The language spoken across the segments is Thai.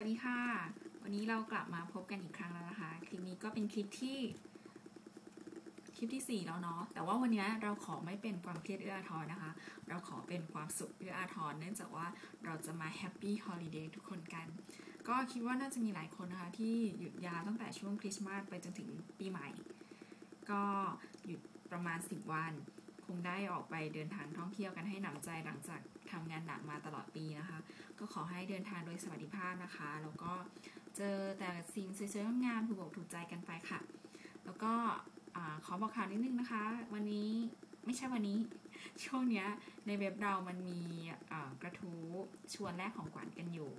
สวัสดีค่ะ วันนี้เรากลับมาพบกันอีกครั้งแล้วนะคะ คลิปนี้ก็เป็นคลิปที่คลิปที่ 4 แล้วเนาะ แต่ว่าวันนี้เราขอไม่เป็นความเครียดเอื้ออาทรนะคะ เราขอเป็นความสุขเอื้ออาทรเนื่องจากว่าเราจะมาแฮปปี้ฮอลิเดย์ทุกคนกัน ก็คิดว่าน่าจะมีหลายคนนะคะที่หยุดยาวตั้งแต่ช่วงคริสต์มาสไปจนถึงปีใหม่ ก็หยุดประมาณ 10 วัน คงได้ออกไปเดินทางท่องเที่ยวกันให้หนำใจหลังจากทำงานหนักมาตลอดปีนะคะ ก็ขอให้เดินทางโดยสวัสดิภาพนะคะ แล้วก็เจอแต่สิ่งสวยๆงามๆถูกอกถูกใจกันไปค่ะ แล้วก็ขอบอกข่าวนิดนึงนะคะ วันนี้ไม่ใช่วันนี้ช่วงเนี้ยในเว็บเรามันมีกระทู้ชวนแลกของขวัญกันอยู่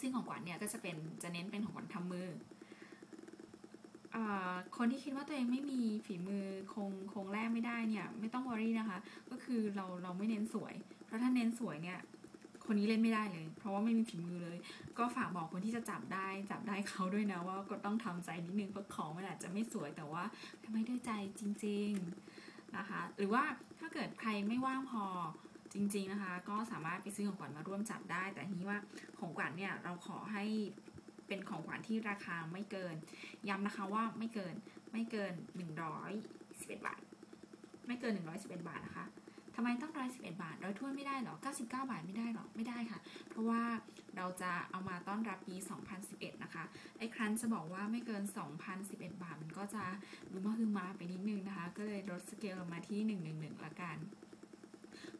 ซึ่งของขวัญเนี่ยก็จะเป็นจะเน้นเป็นของขวัญทำมือ คนที่คิดว่าตัวเองไม่มีฝีมือคงคงแลกไม่ได้เนี่ยไม่ต้องวอรี่นะคะ ก็คือเราเราไม่เน้นสวย เพราะถ้าเน้นสวยเนี่ยคนนี้เล่นไม่ได้เลย เพราะว่าไม่มีฝีมือเลย ก็ฝากบอกคนที่จะจับได้จับได้เขาด้วยนะว่าก็ต้องทำใจนิดนึงเพราะของมันอาจจะไม่สวยแต่ว่าทำไมด้วยใจจริง ๆนะคะ หรือว่าถ้าเกิดใครไม่ว่างพอจริง ๆนะคะ ก็สามารถไปซื้อของขวัญมาร่วมจับได้ แต่ทีนี้ว่าของขวัญเนี่ยเราขอให้ เป็นของขวัญที่ราคาไม่เกิน ย้ำนะคะว่าไม่เกินไม่เกิน 111 บาท ไม่เกิน 111 บาทนะคะทำไมต้องร้อยสิบเอ็ดบาทร้อยถ้วยไม่ได้หรอเก้าสิบเก้าบาทไม่ได้หรอไม่ได้ค่ะ เพราะว่าเราจะเอามาต้อนรับปี2011นะคะไอ้ครั้นจะบอกว่าไม่เกิน2011บาทมันก็จะดูมาคือมาไปนิดนึงนะคะ ก็เลยลดสเกลลงมาที่111ละกัน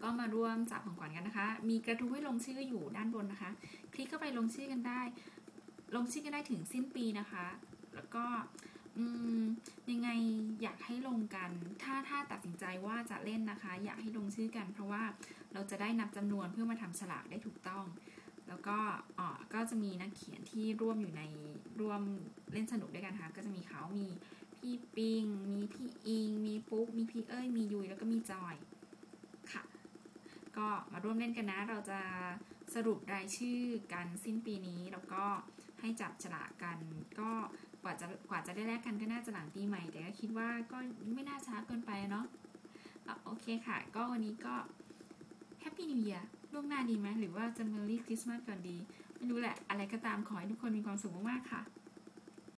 ก็มาร่วมจับของขวัญกันนะคะ มีกระทู้ให้ลงชื่ออยู่ด้านบนนะคะ คลิกเข้าไปลงชื่อกันได้ ลงชื่อกันได้ถึงสิ้นปีนะคะ แล้วก็ยังไงอยากให้ลงกัน ถ้าถ้าตัดสินใจว่าจะเล่นนะคะ อยากให้ลงชื่อกัน เพราะว่าเราจะได้นับจำนวนเพื่อมาทำฉลากได้ถูกต้อง แล้วก็อ๋อก็จะมีนักเขียนที่ร่วมอยู่ในร่วมเล่นสนุกด้วยกันค่ะ ก็จะมีเขามีพี่ปิง มีพี่อิง มีปุ๊ก มีพี่เอ้ย มียุย แล้วก็มีจอยค่ะ ก็มาร่วมเล่นกันนะ เราจะสรุปรายชื่อกันสิ้นปีนี้ แล้วก็ ให้จับฉลากกัน ก็กว่าจะกว่าจะได้แลกกันก็น่าจะหลังปีใหม่ แต่ก็คิดว่าก็ไม่น่าช้าเกินไปเนาะโอเคค่ะ ก็วันนี้ก็แฮปปี้นิว e ย r ล่วงหน้าดีไหมหรือว่าจะเมอรี่คริสต์มาสก่อนดี ไม่รู้แหละ อะไรก็ตามขอให้ทุกคนมีความสุขมากๆค่ะ